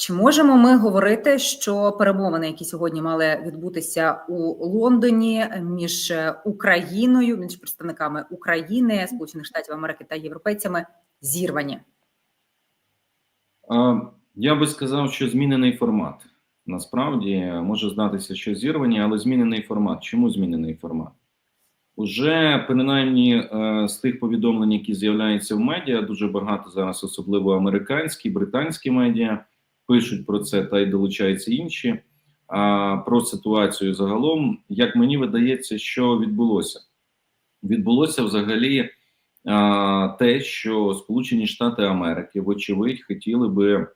Чи можемо ми говорити, що перемовини, які сьогодні мали відбутися у Лондоні між Україною, між представниками України, Сполучених Штатів Америки та європейцями, зірвані? Я би сказав, що змінений формат. Насправді може здатися, що зірвані, але змінений формат. Чому змінений формат? Уже принаймні е, з тих повідомлень, які з'являються в медіа, дуже багато зараз, особливо американські, британські медіа, пишуть про це та й долучаються інші. А про ситуацію загалом, як мені видається, що відбулося? Відбулося взагалі а, те, що Сполучені Штати Америки, вочевидь, хотіли би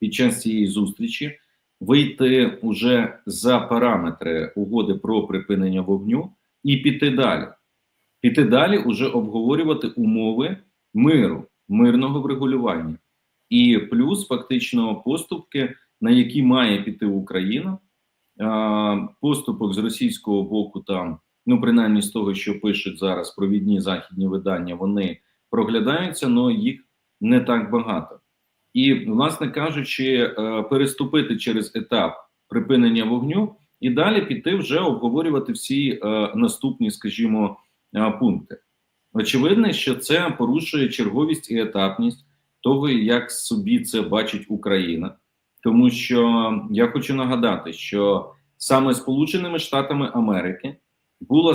під час цієї зустрічі вийти уже за параметри угоди про припинення вогню і піти далі. Піти далі уже обговорювати умови миру, мирного врегулювання, і плюс фактично поступки, на які має піти Україна, поступок з російського боку, там, ну принаймні з того, що пишуть зараз провідні західні видання, вони проглядаються, але їх не так багато. І, власне кажучи, переступити через етап припинення вогню і далі піти вже обговорювати всі наступні, скажімо, пункти. Очевидно, що це порушує черговість і етапність того, як собі це бачить Україна, тому що я хочу нагадати, що саме Сполученими Штатами Америки була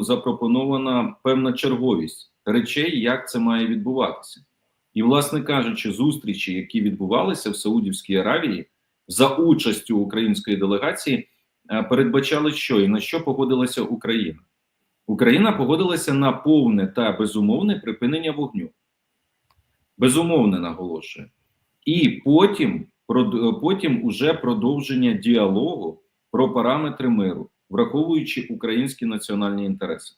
запропонована певна черговість речей, як це має відбуватися, і, власне кажучи, зустрічі, які відбувалися в Саудівській Аравії за участю української делегації, передбачали, що і на що погодилася Україна. Україна погодилася на повне та безумовне припинення вогню. Безумовне наголошую. І потім потім уже продовження діалогу про параметри миру, враховуючи українські національні інтереси.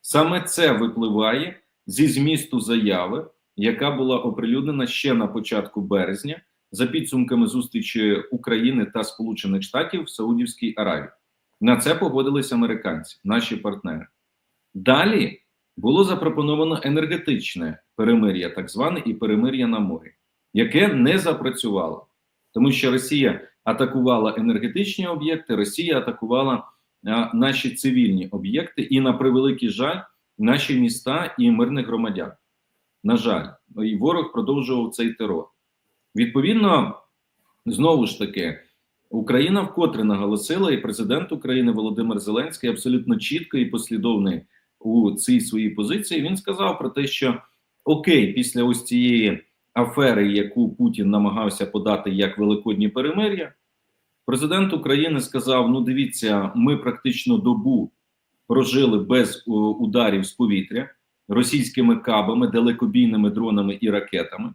Саме це випливає зі змісту заяви, яка була оприлюднена ще на початку березня за підсумками зустрічі України та Сполучених Штатів в Саудівській Аравії. На це погодились американці, наші партнери. Далі було запропоновано енергетичне перемир'я, так зване, і перемир'я на морі, яке не запрацювало, тому що Росія атакувала енергетичні об'єкти, Росія атакувала а, наші цивільні об'єкти і, на превеликий жаль, наші міста і мирних громадян. На жаль, і ворог продовжував цей терор. Відповідно, знову ж таки, Україна вкотре наголосила, і президент України Володимир Зеленський абсолютно чітко і послідовний у цій своїй позиції. Він сказав про те, що окей, після ось цієї афери, яку Путін намагався подати як великодні перемир'я, президент України сказав: Ну, дивіться, ми практично добу прожили без ударів з повітря російськими кабами, далекобійними дронами і ракетами.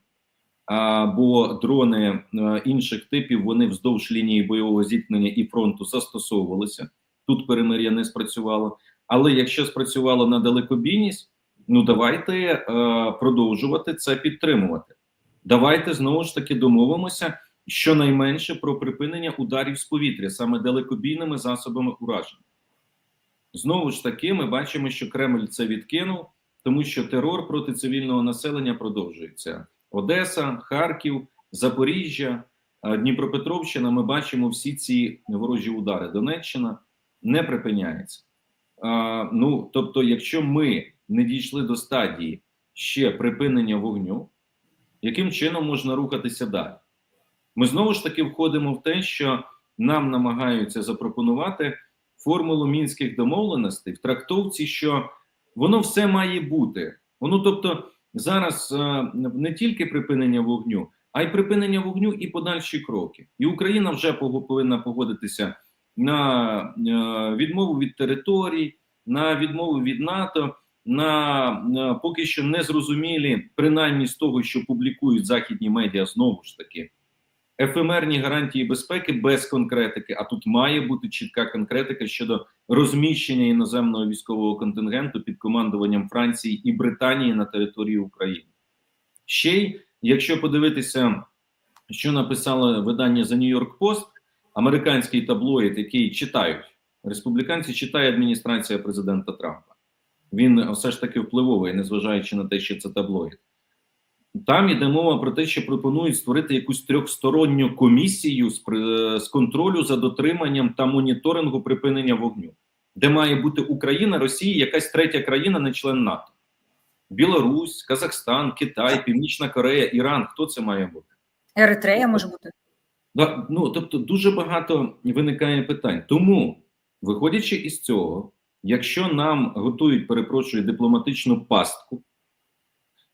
А, бо дрони інших типів вони вздовж лінії бойового зіткнення і фронту застосовувалися. Тут перемир'я не спрацювало. Але якщо спрацювало на далекобійність, ну давайте е, продовжувати це підтримувати. Давайте знову ж таки домовимося щонайменше про припинення ударів з повітря саме далекобійними засобами ураження. Знову ж таки, ми бачимо, що Кремль це відкинув, тому що терор проти цивільного населення продовжується. Одеса, Харків, Запоріжжя, Дніпропетровщина. Ми бачимо всі ці ворожі удари. Донеччина не припиняється. Ну тобто, якщо ми не дійшли до стадії ще припинення вогню, яким чином можна рухатися далі? Ми знову ж таки входимо в те, що нам намагаються запропонувати формулу мінських домовленостей в трактовці, що воно все має бути. Воно, тобто, зараз не тільки припинення вогню, а й припинення вогню і подальші кроки. І Україна вже повинна погодитися на відмову від територій, на відмову від НАТО, на поки що незрозумілі, принаймні з того, що публікують західні медіа, знову ж таки, ефемерні гарантії безпеки без конкретики. А тут має бути чітка конкретика щодо розміщення іноземного військового контингенту під командуванням Франції і Британії на території України. Ще й якщо подивитися, що написало видання New York Post, американський таблоїд, який читають республіканці, читає адміністрація президента Трампа. Він все ж таки впливовий, незважаючи на те, що це таблоїд. Там іде мова про те, що пропонують створити якусь трьохсторонню комісію з, з контролю за дотриманням та моніторингу припинення вогню, де має бути Україна, Росія, якась третя країна, не член НАТО. Білорусь, Казахстан, Китай, Північна Корея, Іран. Хто це має бути? Еритрея може бути. Ну тобто дуже багато виникає питань. Тому, виходячи із цього, якщо нам готують, перепрошую, дипломатичну пастку,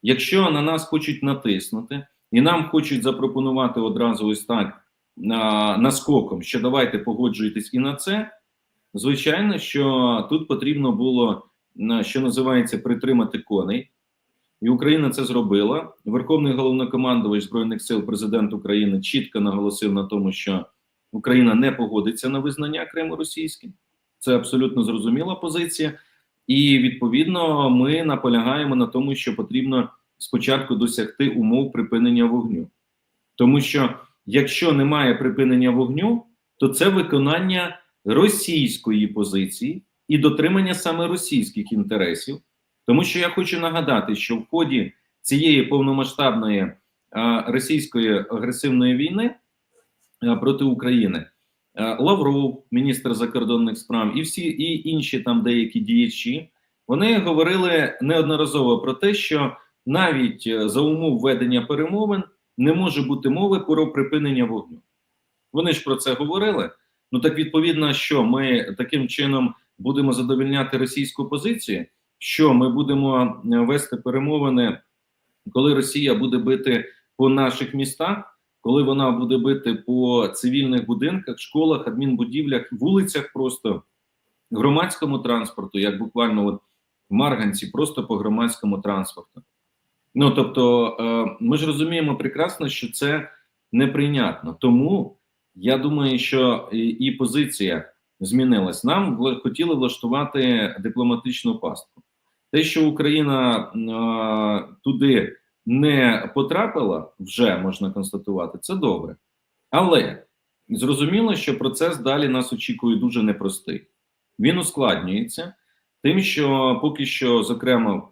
якщо на нас хочуть натиснути, і нам хочуть запропонувати одразу ось так на, наскоком, що давайте погоджуйтесь і на це, звичайно, що тут потрібно було, що називається, притримати коней. І Україна це зробила. Верховний головнокомандувач збройних сил, президент України чітко наголосив на тому, що Україна не погодиться на визнання Криму російським. Це абсолютно зрозуміла позиція, і відповідно ми наполягаємо на тому, що потрібно спочатку досягти умов припинення вогню, тому що якщо немає припинення вогню, то це виконання російської позиції і дотримання саме російських інтересів. Тому що я хочу нагадати, що в ході цієї повномасштабної російської агресивної війни проти України Лавров, міністр закордонних справ, і всі і інші там деякі діячі, вони говорили неодноразово про те, що навіть е, за умов ведення перемовин не може бути мови про припинення вогню. Вони ж про це говорили. Ну так відповідно, що ми таким чином будемо задовольняти російську позицію що ми будемо е, вести перемовини, коли Росія буде бити по наших містах, коли вона буде бити по цивільних будинках, школах, адмінбудівлях, вулицях, просто громадському транспорту, як буквально от в Марганці, просто по громадському транспорту. Ну тобто, е, ми ж розуміємо прекрасно, що це неприйнятно. Тому я думаю, що і, позиція змінилась. Нам хотіли влаштувати дипломатичну пастку. Те, що Україна е, туди не потрапила, вже можна констатувати, це добре. Але зрозуміло, що процес далі нас очікує дуже непростий. Він ускладнюється тим, що поки що, зокрема,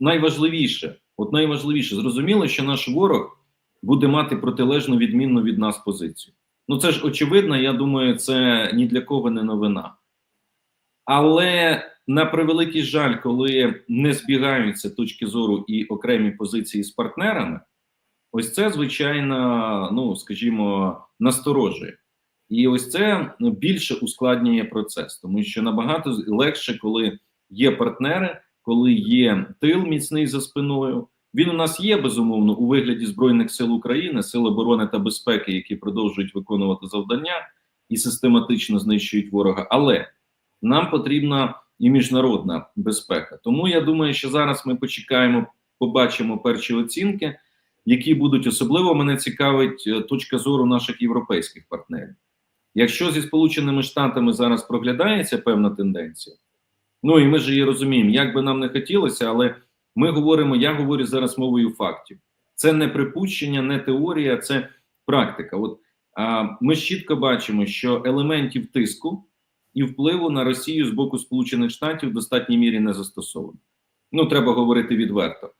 найважливіше, от найважливіше, зрозуміло, що наш ворог буде мати протилежну відмінну від нас позицію. Ну це ж очевидно, я думаю, це ні для кого не новина. Але на превеликий жаль, коли не збігаються точки зору і окремі позиції з партнерами, ось це звичайно, ну скажімо, насторожує. І ось це більше ускладнює процес, тому що набагато легше, коли є партнери, коли є тил міцний за спиною. Він у нас є безумовно у вигляді збройних сил України, сил оборони та безпеки, які продовжують виконувати завдання і систематично знищують ворога. Але нам потрібна і міжнародна безпека. Тому я думаю, що зараз ми почекаємо, побачимо перші оцінки, які будуть особливо мене цікавить е, точка зору наших європейських партнерів. Якщо зі Сполученими Штатами зараз проглядається певна тенденція, ну і ми ж її розуміємо, як би нам не хотілося, але ми говоримо, я говорю зараз мовою фактів. Це не припущення, не теорія, це практика. От а, ми чітко бачимо, що елементів тиску і впливу на Росію з боку Сполучених Штатів в достатній мірі не застосовано. Ну треба говорити відверто.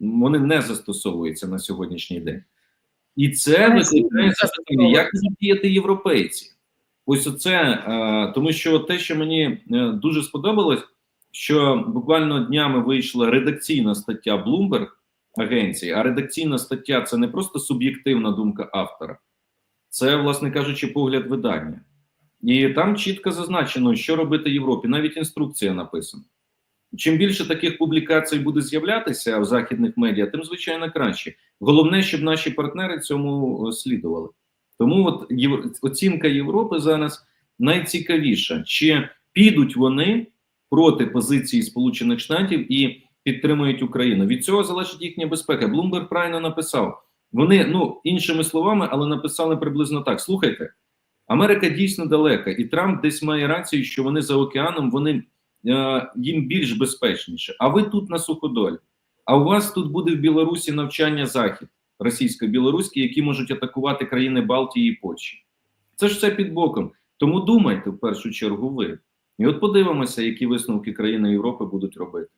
Вони не застосовуються на сьогоднішній день. І це викликає запитання, як діяти європейці. Ось оце, е, тому що те, що мені е, дуже сподобалось, що буквально днями вийшла редакційна стаття Bloomberg агенції, а редакційна стаття це не просто суб'єктивна думка автора, це, власне кажучи, погляд видання. І там чітко зазначено, що робити Європі. Навіть інструкція написана. Чим більше таких публікацій буде з'являтися в західних медіа, тим звичайно краще. Головне, щоб наші партнери цьому е, слідували. Тому от оцінка Європи зараз найцікавіша, чи підуть вони проти позиції Сполучених Штатів і підтримують Україну. Від цього залежить їхня безпека. Блумберг правильно написав. Вони, ну іншими словами, але написали приблизно так: слухайте, Америка дійсно далека, і Трамп десь має рацію, що вони за океаном, вони е, їм більш безпечніше. А ви тут на суходолі. А у вас тут буде в Білорусі навчання захід російсько-білоруський, які можуть атакувати країни Балтії і Польщі. Це ж все під боком. Тому думайте в першу чергу ви. І от подивимося, які висновки країни Європи будуть робити.